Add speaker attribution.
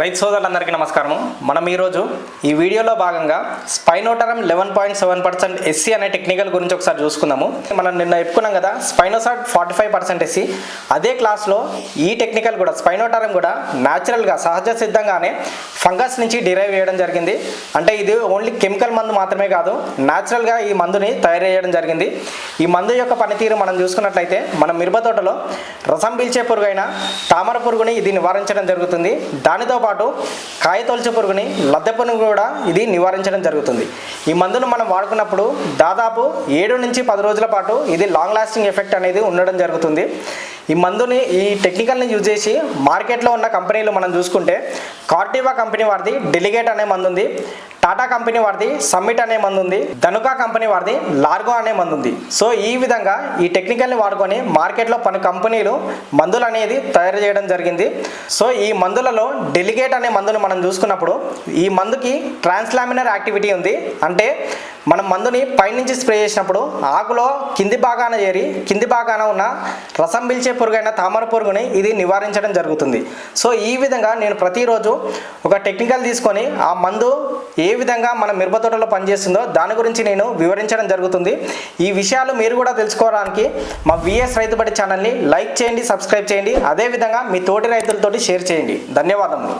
Speaker 1: రైతు సోదరులందరికీ నమస్కారము. మనం ఈరోజు ఈ వీడియోలో భాగంగా spinetoram eleven point seven percent SC అనే టెక్నికల్ గురించి ఒకసారి చూసుకుందాము. మనం నిన్న చెప్పుకున్నాం కదా spinosad forty five percent SC. అదే క్లాస్లో ఈ టెక్నికల్ కూడా స్పైనోటరం కూడా న్యాచురల్గా సహజ సిద్ధంగానే ఫంగస్ నుంచి డిరైవ్ చేయడం జరిగింది. అంటే ఇది ఓన్లీ కెమికల్ మందు మాత్రమే కాదు న్యాచురల్గా ఈ మందుని తయారు చేయడం జరిగింది. ఈ మందు యొక్క పనితీరు మనం చూసుకున్నట్లయితే మన మిరప తోటలో రసం పీల్చే పురుగైన తామర పురుగుని ఇది నివారించడం జరుగుతుంది. దానితో పాటు కాయ తొలిచే పురుగుని లద్దె పురుగు కూడా ఇది నివారించడం జరుగుతుంది. ఈ మందును మనం వాడుకున్నప్పుడు దాదాపు ఏడు నుంచి పది రోజుల పాటు ఇది లాంగ్ లాస్టింగ్ ఎఫెక్ట్ అనేది ఉండడం జరుగుతుంది. ఈ మందుని ఈ టెక్నికల్ని యూజ్ చేసి మార్కెట్లో ఉన్న కంపెనీలు మనం చూసుకుంటే కార్టివా కంపెనీ వారిది డెలిగేట్ అనే మందు ఉంది టాటా కంపెనీ వారిది సమ్మిట్ అనే మందు ఉంది ధనుకా కంపెనీ వారిది లార్గో అనే మందు ఉంది. సో ఈ విధంగా ఈ టెక్నికల్ని వాడుకొని మార్కెట్లో పలు కంపెనీలు మందులు అనేది తయారు చేయడం జరిగింది. సో ఈ మందులలో డెలిగేట్ అనే మందును మనం చూసుకున్నప్పుడు ఈ మందుకి ట్రాన్స్లామినర్ యాక్టివిటీ ఉంది. అంటే మనం మందుని పైనుంచి స్ప్రే చేసినప్పుడు ఆకులో కింది భాగాన చేరి కింది భాగాన ఉన్న రసం పిలిచే పురుగైన తామర పురుగుని ఇది నివారించడం జరుగుతుంది. సో ఈ విధంగా నేను ప్రతిరోజు ఒక టెక్నికల్ తీసుకొని ఆ మందు ఏ విధంగా మన మిరప తోటలో పనిచేస్తుందో దాని గురించి నేను వివరించడం జరుగుతుంది. ఈ విషయాలు మీరు కూడా తెలుసుకోవడానికి మా విఎస్ రైతుబడి ఛానల్ని లైక్ చేయండి సబ్స్క్రైబ్ చేయండి. అదేవిధంగా మీ తోటి రైతులతోటి షేర్ చేయండి. ధన్యవాదములు.